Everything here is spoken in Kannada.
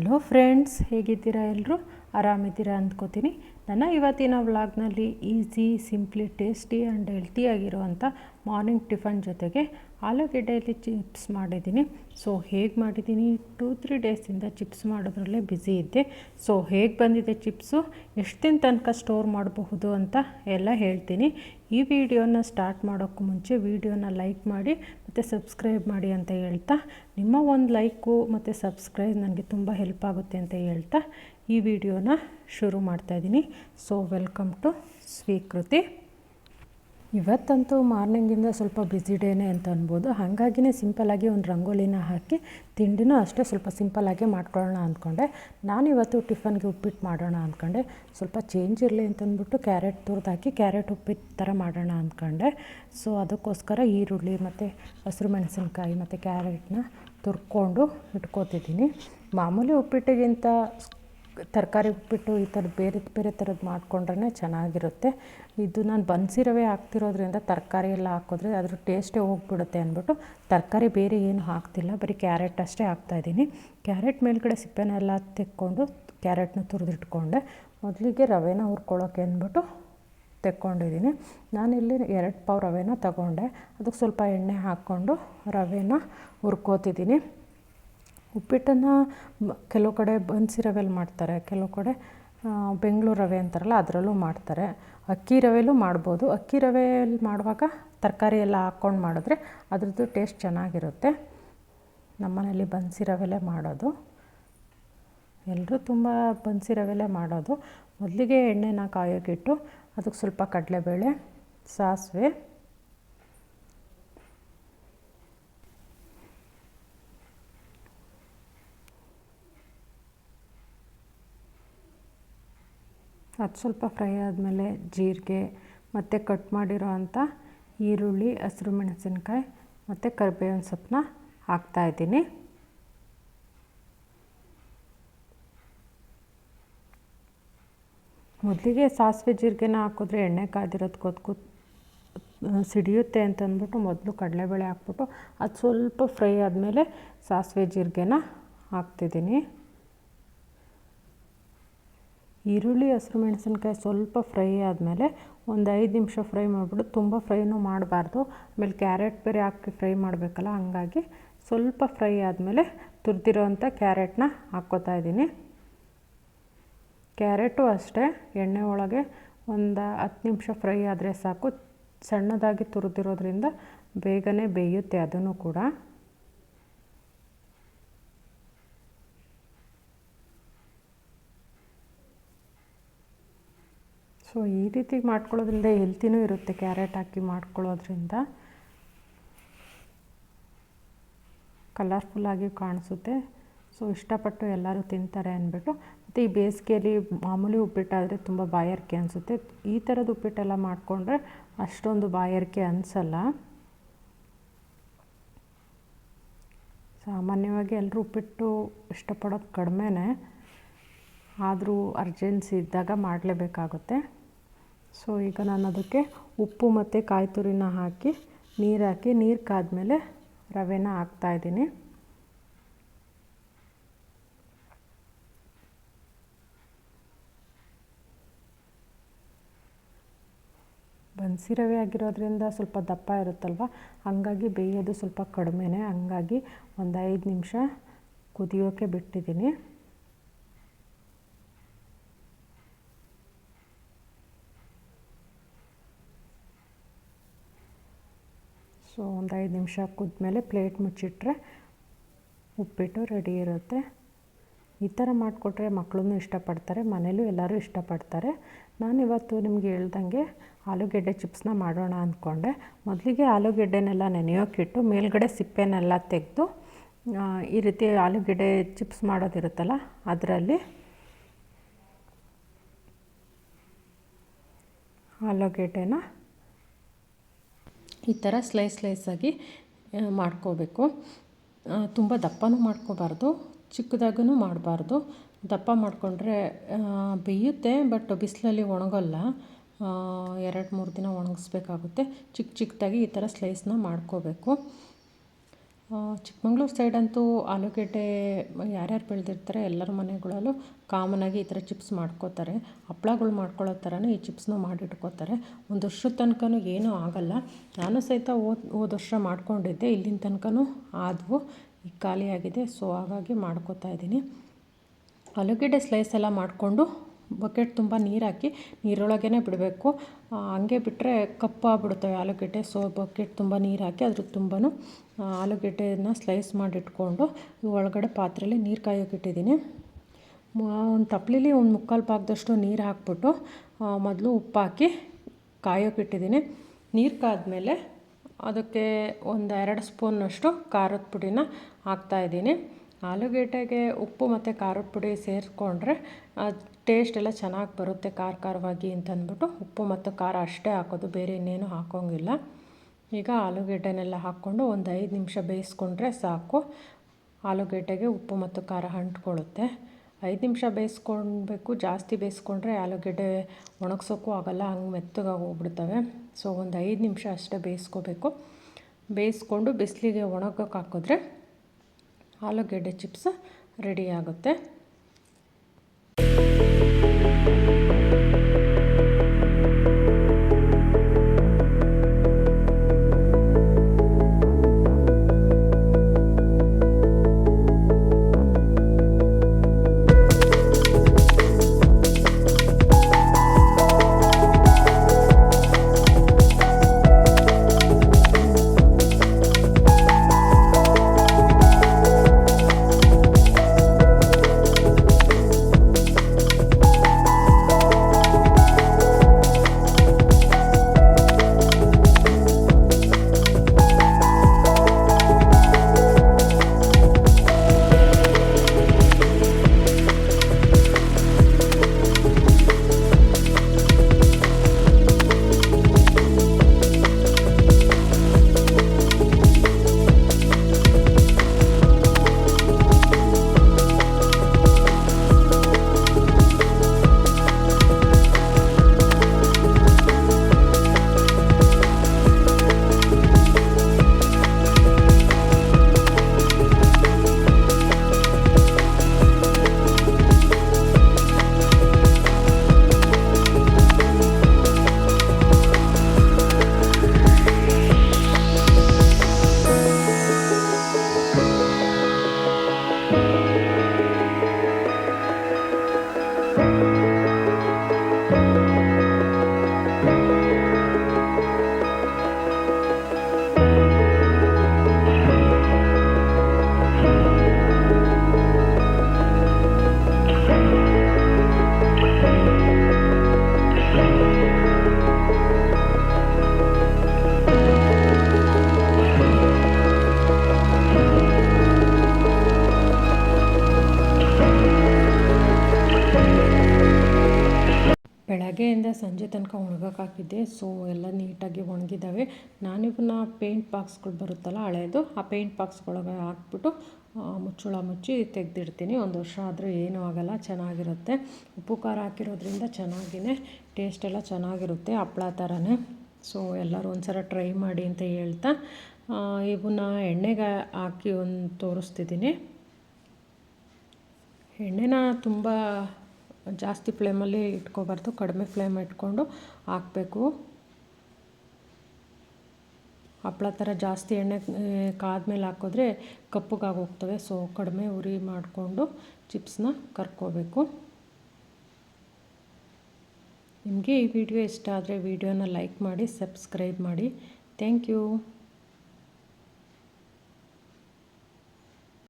ಹಲೋ ಫ್ರೆಂಡ್ಸ್, ಹೇಗಿದ್ದೀರಾ ಎಲ್ಲರೂ? ಆರಾಮಿದ್ದೀರಾ ಅಂದ್ಕೋತೀನಿ. ನನ್ನ ಇವತ್ತಿನ ವ್ಲಾಗ್ನಲ್ಲಿ ಈಸಿ, ಸಿಂಪ್ಲಿ, ಟೇಸ್ಟಿ, ಆ್ಯಂಡ್ ಹೆಲ್ತಿಯಾಗಿರುವಂಥ ಮಾರ್ನಿಂಗ್ ಟಿಫನ್ ಜೊತೆಗೆ ಆಲೂಗೆಡ್ಡೆಯಲ್ಲಿ ಚಿಪ್ಸ್ ಮಾಡಿದ್ದೀನಿ. ಸೊ ಹೇಗೆ ಮಾಡಿದ್ದೀನಿ? ಟೂ ತ್ರೀ ಡೇಸಿಂದ ಚಿಪ್ಸ್ ಮಾಡೋದ್ರಲ್ಲೇ ಬ್ಯುಸಿ ಇದ್ದೆ. ಸೊ ಹೇಗೆ ಬಂದಿದೆ ಚಿಪ್ಸು? ಎಷ್ಟು ದಿನ ತನಕ ಸ್ಟೋರ್ ಮಾಡಬಹುದು ಅಂತ ಎಲ್ಲ ಹೇಳ್ತೀನಿ. ಈ ವಿಡಿಯೋನ ಸ್ಟಾರ್ಟ್ ಮಾಡೋಕ್ಕೂ ಮುಂಚೆ ವಿಡಿಯೋನ ಲೈಕ್ ಮಾಡಿ, ಮತ್ತು ಸಬ್ಸ್ಕ್ರೈಬ್ ಮಾಡಿ ಅಂತ ಹೇಳ್ತಾ. ನಿಮ್ಮ ಒಂದು ಲೈಕು ಮತ್ತು ಸಬ್ಸ್ಕ್ರೈಬ್ ನನಗೆ ತುಂಬ ಹೆಲ್ಪ್ ಆಗುತ್ತೆ ಅಂತ ಹೇಳ್ತಾ ಈ ವಿಡಿಯೋನ ಶುರು ಮಾಡ್ತಾಯಿದ್ದೀನಿ ಸೊ ವೆಲ್ಕಮ್ ಟು ಸ್ವೀಕೃತಿ ಇವತ್ತಂತೂ ಮಾರ್ನಿಂಗಿಂದ ಸ್ವಲ್ಪ ಬ್ಯುಸಿ ಡೇನೇ ಅಂತ ಅನ್ಬೋದು. ಹಾಗಾಗಿನೇ ಸಿಂಪಲ್ಲಾಗಿ ಒಂದು ರಂಗೋಲಿನ ಹಾಕಿ ತಿಂಡಿನೂ ಅಷ್ಟೇ ಸ್ವಲ್ಪ ಸಿಂಪಲ್ಲಾಗಿ ಮಾಡ್ಕೊಳ್ಳೋಣ ಅಂದ್ಕೊಂಡೆ ನಾನಿವತ್ತು ಟಿಫನ್ಗೆ ಉಪ್ಪಿಟ್ಟು ಮಾಡೋಣ ಅಂದ್ಕೊಂಡೆ ಸ್ವಲ್ಪ ಚೇಂಜ್ ಇರಲಿ ಅಂತಂದ್ಬಿಟ್ಟು ಕ್ಯಾರೆಟ್ ತುರ್ದು ಹಾಕಿ ಕ್ಯಾರೆಟ್ ಉಪ್ಪಿಟ್ಟು ಥರ ಮಾಡೋಣ ಅಂದ್ಕೊಂಡೆ ಸೊ ಅದಕ್ಕೋಸ್ಕರ ಈರುಳ್ಳಿ ಮತ್ತು ಹಸಿರು ಮೆಣಸಿನ್ಕಾಯಿ ಮತ್ತು ಕ್ಯಾರೆಟ್ನ ತುರ್ಕೊಂಡು ಇಟ್ಕೋತಿದ್ದೀನಿ. ಮಾಮೂಲಿ ಉಪ್ಪಿಟ್ಟಿಗಿಂತ ತರಕಾರಿ ಉಪ್ಪಿಟ್ಟು ಈ ಥರದ್ದು ಬೇರೆ ಬೇರೆ ಥರದ್ದು ಮಾಡಿಕೊಂಡ್ರೆ ಚೆನ್ನಾಗಿರುತ್ತೆ. ಇದು ನಾನು ಬನ್ಸಿ ರವೆ ಹಾಕ್ತಿರೋದ್ರಿಂದ ತರಕಾರಿ ಎಲ್ಲ ಹಾಕಿದ್ರೆ ಅದ್ರ ಟೇಸ್ಟೇ ಹೋಗ್ಬಿಡುತ್ತೆ ಅಂದ್ಬಿಟ್ಟು ತರಕಾರಿ ಬೇರೆ ಏನು ಹಾಕ್ತಿಲ್ಲ, ಬರೀ ಕ್ಯಾರೆಟ್ ಅಷ್ಟೇ ಹಾಕ್ತಾಯಿದ್ದೀನಿ ಕ್ಯಾರೆಟ್ ಮೇಲ್ಗಡೆ ಸಿಪ್ಪೆನೆಲ್ಲ ತೆಕ್ಕೊಂಡು ಕ್ಯಾರೆಟ್ನ ತುರಿದಿಟ್ಕೊಂಡೆ. ಮೊದಲಿಗೆ ರವೆನ ಹುರ್ಕೊಳ್ಳೋಕೆ ಅಂದ್ಬಿಟ್ಟು ತೆಕ್ಕೊಂಡಿದ್ದೀನಿ. ನಾನು ಇಲ್ಲಿ ಎರಡು ಪಾವು ರವೆನ ತಗೊಂಡೆ. ಅದಕ್ಕೆ ಸ್ವಲ್ಪ ಎಣ್ಣೆ ಹಾಕ್ಕೊಂಡು ರವೆನ ಹುರ್ಕೋತಿದ್ದೀನಿ. ಉಪ್ಪಿಟ್ಟನ್ನು ಕೆಲವು ಕಡೆ ಬನ್ಸಿ ರವೆಲಿ ಮಾಡ್ತಾರೆ, ಕೆಲವು ಕಡೆ ಬೆಂಗಳೂರು ರವೆ ಅಂತಾರಲ್ಲ, ಅದರಲ್ಲೂ ಮಾಡ್ತಾರೆ. ಅಕ್ಕಿ ರವೆಲೂ ಮಾಡ್ಬೋದು. ಅಕ್ಕಿ ರವೆಯಲ್ಲಿ ಮಾಡುವಾಗ ತರಕಾರಿ ಎಲ್ಲ ಹಾಕ್ಕೊಂಡು ಮಾಡಿದ್ರೆ ಅದರದ್ದು ಟೇಸ್ಟ್ ಚೆನ್ನಾಗಿರುತ್ತೆ. ನಮ್ಮನೇಲಿ ಬನ್ಸಿ ರವೆಲೇ ಮಾಡೋದು. ಎಲ್ಲರೂ ತುಂಬ ಬನ್ಸಿ ರವೆಲೇ ಮಾಡೋದು. ಮೊದಲಿಗೆ ಎಣ್ಣೆನ ಕಾಯೋಕ್ಕಿಟ್ಟು ಅದಕ್ಕೆ ಸ್ವಲ್ಪ ಕಡಲೆಬೇಳೆ, ಸಾಸಿವೆ ಅದು ಸ್ವಲ್ಪ ಫ್ರೈ ಆದಮೇಲೆ ಜೀರಿಗೆ ಮತ್ತು ಕಟ್ ಮಾಡಿರೋ ಅಂಥ ಈರುಳ್ಳಿ, ಹಸಿರು ಮೆಣಸಿನ್ಕಾಯಿ ಮತ್ತು ಕರಿಬೇವಿನ ಸೊಪ್ಪನ್ನ ಹಾಕ್ತಾಯಿದ್ದೀನಿ ಮೊದಲಿಗೆ ಸಾಸಿವೆ ಜೀರಿಗೆನ ಹಾಕಿದ್ರೆ ಎಣ್ಣೆ ಕಾದಿರೋದು ಕೊತ್ಕು ಸಿಡಿಯುತ್ತೆ ಅಂತಂದ್ಬಿಟ್ಟು ಮೊದಲು ಕಡಲೆಬೇಳೆ ಹಾಕ್ಬಿಟ್ಟು ಅದು ಸ್ವಲ್ಪ ಫ್ರೈ ಆದಮೇಲೆ ಸಾಸಿವೆ ಜೀರಿಗೆನ ಹಾಕ್ತಿದ್ದೀನಿ. ಈರುಳ್ಳಿ, ಹಸಿರು ಮೆಣಸಿನ್ಕಾಯಿ ಸ್ವಲ್ಪ ಫ್ರೈ ಆದಮೇಲೆ ಒಂದು ಐದು ನಿಮಿಷ ಫ್ರೈ ಮಾಡಿಬಿಟ್ಟು ತುಂಬ ಫ್ರೈನೂ ಮಾಡಬಾರ್ದು. ಆಮೇಲೆ ಕ್ಯಾರೆಟ್ ಬೇರೆ ಹಾಕಿ ಫ್ರೈ ಮಾಡಬೇಕಲ್ಲ, ಹಂಗಾಗಿ ಸ್ವಲ್ಪ ಫ್ರೈ ಆದಮೇಲೆ ತುರಿದಿರೋವಂಥ ಕ್ಯಾರೆಟ್ನ ಹಾಕ್ಕೋತಾ ಇದ್ದೀನಿ. ಕ್ಯಾರೆಟು ಅಷ್ಟೇ, ಎಣ್ಣೆ ಒಳಗೆ ಒಂದು ಹತ್ತು ನಿಮಿಷ ಫ್ರೈ ಆದರೆ ಸಾಕು. ಸಣ್ಣದಾಗಿ ತುರಿದಿರೋದ್ರಿಂದ ಬೇಗನೆ ಬೇಯುತ್ತೆ, ಅದನ್ನು ಕೂಡ. ಸೊ ಈ ರೀತಿ ಮಾಡ್ಕೊಳ್ಳೋದ್ರಿಂದ ಹೆಲ್ತಿನೂ ಇರುತ್ತೆ ಕ್ಯಾರೆಟ್ ಹಾಕಿ ಮಾಡ್ಕೊಳ್ಳೋದ್ರಿಂದ. ಕಲರ್ಫುಲ್ಲಾಗಿ ಕಾಣಿಸುತ್ತೆ. ಸೊ ಇಷ್ಟಪಟ್ಟು ಎಲ್ಲರೂ ತಿಂತಾರೆ ಅಂದ್ಬಿಟ್ಟು. ಮತ್ತು ಈ ಬೇಸಿಗೆಯಲ್ಲಿ ಮಾಮೂಲಿ ಉಪ್ಪಿಟ್ಟಾದರೆ ತುಂಬ ಬಾಯಾರಿಕೆ ಅನಿಸುತ್ತೆ. ಈ ಥರದ ಉಪ್ಪಿಟ್ಟೆಲ್ಲ ಮಾಡಿಕೊಂಡ್ರೆ ಅಷ್ಟೊಂದು ಬಾಯಾರಿಕೆ ಅನಿಸಲ್ಲ. ಸಾಮಾನ್ಯವಾಗಿ ಎಲ್ಲರೂ ಉಪ್ಪಿಟ್ಟು ಇಷ್ಟಪಡೋದು ಕಡಿಮೆನೇ. ಆದರೂ ಅರ್ಜೆನ್ಸಿ ಇದ್ದಾಗ ಮಾಡಲೇಬೇಕಾಗುತ್ತೆ. ಸೊ ಈಗ ನಾನು ಅದಕ್ಕೆ ಉಪ್ಪು ಮತ್ತು ಕಾಯಿ ತುರಿನ ಹಾಕಿ ನೀರು ಹಾಕಿ, ನೀರು ಕಾದ್ಮೇಲೆ ರವೆನ ಹಾಕ್ತಾಯಿದ್ದೀನಿ ಬನ್ಸಿ ರವೆ ಆಗಿರೋದ್ರಿಂದ ಸ್ವಲ್ಪ ದಪ್ಪ ಇರುತ್ತಲ್ವ? ಹಾಗಾಗಿ ಬೇಯೋದು ಸ್ವಲ್ಪ ಕಡಿಮೆನೇ. ಹಂಗಾಗಿ ಒಂದು ಐದು ನಿಮಿಷ ಕುದಿಯೋಕ್ಕೆ ಬಿಟ್ಟಿದ್ದೀನಿ. ಸೊ ಒಂದು ಐದು ನಿಮಿಷ ಕುದ್ಮೇಲೆ ಪ್ಲೇಟ್ ಮುಚ್ಚಿಟ್ರೆ ಉಪ್ಪಿಟ್ಟು ರೆಡಿ ಇರುತ್ತೆ. ಈ ಥರ ಮಾಡಿಕೊಟ್ರೆ ಮಕ್ಕಳೂ ಇಷ್ಟಪಡ್ತಾರೆ, ಮನೇಲೂ ಎಲ್ಲರೂ ಇಷ್ಟಪಡ್ತಾರೆ. ನಾನಿವತ್ತು ನಿಮಗೆ ಹೇಳ್ದಂಗೆ ಆಲೂಗೆಡ್ಡೆ ಚಿಪ್ಸ್ನ ಮಾಡೋಣ ಅಂದ್ಕೊಂಡೆ. ಮೊದಲಿಗೆ ಆಲೂಗೆಡ್ಡೆನೆಲ್ಲ ನೆನೆಯೋಕ್ಕಿಟ್ಟು ಮೇಲ್ಗಡೆ ಸಿಪ್ಪೆನೆಲ್ಲ ತೆಗೆದು ಈ ರೀತಿ ಆಲೂಗೆಡ್ಡೆ ಚಿಪ್ಸ್ ಮಾಡೋದಿರುತ್ತಲ್ಲ ಅದರಲ್ಲಿ ಆಲೂಗೆಡ್ಡೆನ ಈ ಥರ ಸ್ಲೈಸ್ ಸ್ಲೈಸಾಗಿ ಮಾಡ್ಕೋಬೇಕು. ತುಂಬ ದಪ್ಪನೂ ಮಾಡ್ಕೋಬಾರ್ದು ಚಿಕ್ಕದಾಗೂ ಮಾಡಬಾರ್ದು. ದಪ್ಪ ಮಾಡಿಕೊಂಡ್ರೆ ಬೇಯುತ್ತೆ ಬಟ್ ಬಿಸಿಲಲ್ಲಿ ಒಣಗೋಲ್ಲ. ಎರಡು ಮೂರು ದಿನ ಒಣಗಿಸ್ಬೇಕಾಗುತ್ತೆ. ಚಿಕ್ಕ ಚಿಕ್ಕದಾಗಿ ಈ ಥರ ಸ್ಲೈಸ್ನ ಮಾಡ್ಕೋಬೇಕು. ಚಿಕ್ಕಮಂಗ್ಳೂರು ಸೈಡಂತೂ ಆಲೂಗೆಡ್ಡೆ ಯಾರ್ಯಾರು ಬೆಳೆದಿರ್ತಾರೆ ಎಲ್ಲರ ಮನೆಗಳಲ್ಲೂ ಕಾಮನಾಗಿ ಈ ಥರ ಚಿಪ್ಸ್ ಮಾಡ್ಕೋತಾರೆ. ಹಪ್ಳಗಳು ಮಾಡ್ಕೊಳ್ಳೋ ಥರನೇ ಈ ಚಿಪ್ಸ್ನೂ ಮಾಡಿಟ್ಕೋತಾರೆ. ಒಂದು ವರ್ಷದ ತನಕನೂ ಏನೂ ಆಗಲ್ಲ. ನಾನು ಸಹಿತ ಹೋದ ಹೋದ ವರ್ಷ ಮಾಡ್ಕೊಂಡಿದ್ದೆ. ಇಲ್ಲಿನ ತನಕನೂ ಆದವು. ಈಗ ಖಾಲಿಯಾಗಿದೆ. ಸೊ ಹಾಗಾಗಿ ಮಾಡ್ಕೋತಾ ಇದ್ದೀನಿ. ಆಲೂಗೆಡ್ಡೆ ಸ್ಲೈಸ್ ಎಲ್ಲ ಮಾಡಿಕೊಂಡು ಬಕೆಟ್ ತುಂಬ ನೀರು ಹಾಕಿ ನೀರೊಳಗೇ ಬಿಡಬೇಕು ಹಂಗೆ ಬಿಟ್ಟರೆ ಕಪ್ಪಾಗ್ಬಿಡುತ್ತವೆ ಆಲೂಗೆಡ್ಡೆ. ಸೊ ಬಕೆಟ್ ತುಂಬ ನೀರು ಹಾಕಿ ಅದ್ರ ತುಂಬಾ ಆಲೂಗೆಡ್ಡೆನ ಸ್ಲೈಸ್ ಮಾಡಿಟ್ಕೊಂಡು ಒಳಗಡೆ ಪಾತ್ರೆಯಲ್ಲಿ ನೀರು ಕಾಯೋಕ್ಕಿಟ್ಟಿದ್ದೀನಿ ಒಂದು ತಪ್ಪಲಿಲಿ ಒಂದು ಮುಕ್ಕಾಲು ಭಾಗದಷ್ಟು ನೀರು ಹಾಕ್ಬಿಟ್ಟು ಮೊದಲು ಉಪ್ಪು ಹಾಕಿ ಕಾಯೋಕ್ಕಿಟ್ಟಿದ್ದೀನಿ ನೀರು ಕಾದ್ಮೇಲೆ ಅದಕ್ಕೆ ಒಂದು ಎರಡು ಸ್ಪೂನಷ್ಟು ಖಾರದ ಪುಡಿನ ಹಾಕ್ತಾಯಿದ್ದೀನಿ ಆಲೂಗೆಡ್ಡೆಗೆ ಉಪ್ಪು ಮತ್ತು ಖಾರದ ಪುಡಿ ಸೇರಿಸ್ಕೊಂಡ್ರೆ ಟೇಸ್ಟ್ ಎಲ್ಲ ಚೆನ್ನಾಗಿ ಬರುತ್ತೆ ಖಾರ ಖಾರವಾಗಿ ಅಂತಂದ್ಬಿಟ್ಟು ಉಪ್ಪು ಮತ್ತು ಖಾರ ಅಷ್ಟೇ ಹಾಕೋದು, ಬೇರೆ ಇನ್ನೇನು ಹಾಕೋಂಗಿಲ್ಲ. ಈಗ ಆಲೂಗೆಡ್ಡೆನೆಲ್ಲ ಹಾಕ್ಕೊಂಡು ಒಂದು ಐದು ನಿಮಿಷ ಬೇಯಿಸ್ಕೊಂಡ್ರೆ ಸಾಕು. ಆಲೂಗೆಡ್ಡೆಗೆ ಉಪ್ಪು ಮತ್ತು ಖಾರ ಅಂಟ್ಕೊಳ್ಳುತ್ತೆ. ಐದು ನಿಮಿಷ ಬೇಯಿಸ್ಕೊಳ್ಬೇಕು ಜಾಸ್ತಿ ಬೇಯಿಸ್ಕೊಂಡ್ರೆ ಆಲೂಗೆಡ್ಡೆ ಒಣಗ್ಸೋಕ್ಕೂ ಆಗೋಲ್ಲ, ಹಂಗೆ ಮೆತ್ತಗಾಗಿ ಹೋಗ್ಬಿಡ್ತವೆ. ಸೊ ಒಂದು ಐದು ನಿಮಿಷ ಅಷ್ಟೇ ಬೇಯಿಸ್ಕೋಬೇಕು. ಬೇಯಿಸ್ಕೊಂಡು ಬಿಸಿಲಿಗೆ ಒಣಗೋಕೆ ಹಾಕಿದ್ರೆ ಆಲೂಗೆಡ್ಡೆ ಚಿಪ್ಸ್ ರೆಡಿ ಆಗುತ್ತೆ. ಸಂಜೆ ತನಕ ಒಣಗಕ್ಕೆ ಹಾಕಿದ್ದೆ ಸೊ ಎಲ್ಲ ನೀಟಾಗಿ ಒಣಗಿದ್ದಾವೆ. ನಾನಿವನ್ನ ಪೇಂಟ್ ಬಾಕ್ಸ್ಗಳು ಬರುತ್ತಲ್ಲ ಹಳೆಯದು ಆ ಪೇಂಟ್ ಬಾಕ್ಸ್ಗಳಿಗೆ ಹಾಕ್ಬಿಟ್ಟು ಮುಚ್ಚುಳ ಮುಚ್ಚಿ ತೆಗೆದಿಡ್ತೀನಿ. ಒಂದು ವರ್ಷ ಆದರೂ ಏನೂ ಆಗೋಲ್ಲ, ಚೆನ್ನಾಗಿರುತ್ತೆ. ಉಪ್ಪು, ಖಾರ ಹಾಕಿರೋದ್ರಿಂದ ಚೆನ್ನಾಗಿಯೇ ಟೇಸ್ಟ್ ಎಲ್ಲ ಚೆನ್ನಾಗಿರುತ್ತೆ ಹಪ್ಪಳ ಥರನೇ ಸೊ ಎಲ್ಲರೂ ಒಂದು ಸಲ ಟ್ರೈ ಮಾಡಿ ಅಂತ ಹೇಳ್ತಾ ಇವನ್ನ ಎಣ್ಣೆಗೆ ಹಾಕಿ ಒಂದು ತೋರಿಸ್ತಿದ್ದೀನಿ. ಎಣ್ಣೆನ ತುಂಬ ಜಾಸ್ತಿ ಫ್ಲೇಮಲ್ಲಿ ಇಟ್ಕೋಬಾರ್ದು, ಕಡಿಮೆ ಫ್ಲೇಮ್ ಇಟ್ಕೊಂಡು ಹಾಕಬೇಕು. ಹಪ್ಪಳ ಥರ ಜಾಸ್ತಿ ಎಣ್ಣೆ, ಕಾದ್ಮೇಲೆ ಹಾಕಿದ್ರೆ ಕಪ್ಪುಗಾಗಿ ಹೋಗ್ತವೆ ಸೊ ಕಡಿಮೆ ಉರಿ ಮಾಡಿಕೊಂಡು ಚಿಪ್ಸ್ನ ಕರ್ಕೋಬೇಕು. ನಿಮಗೆ ಈ ವಿಡಿಯೋ ಇಷ್ಟ ಆದರೆ ವಿಡಿಯೋನ ಲೈಕ್ ಮಾಡಿ, ಸಬ್ಸ್ಕ್ರೈಬ್ ಮಾಡಿ. Thank you.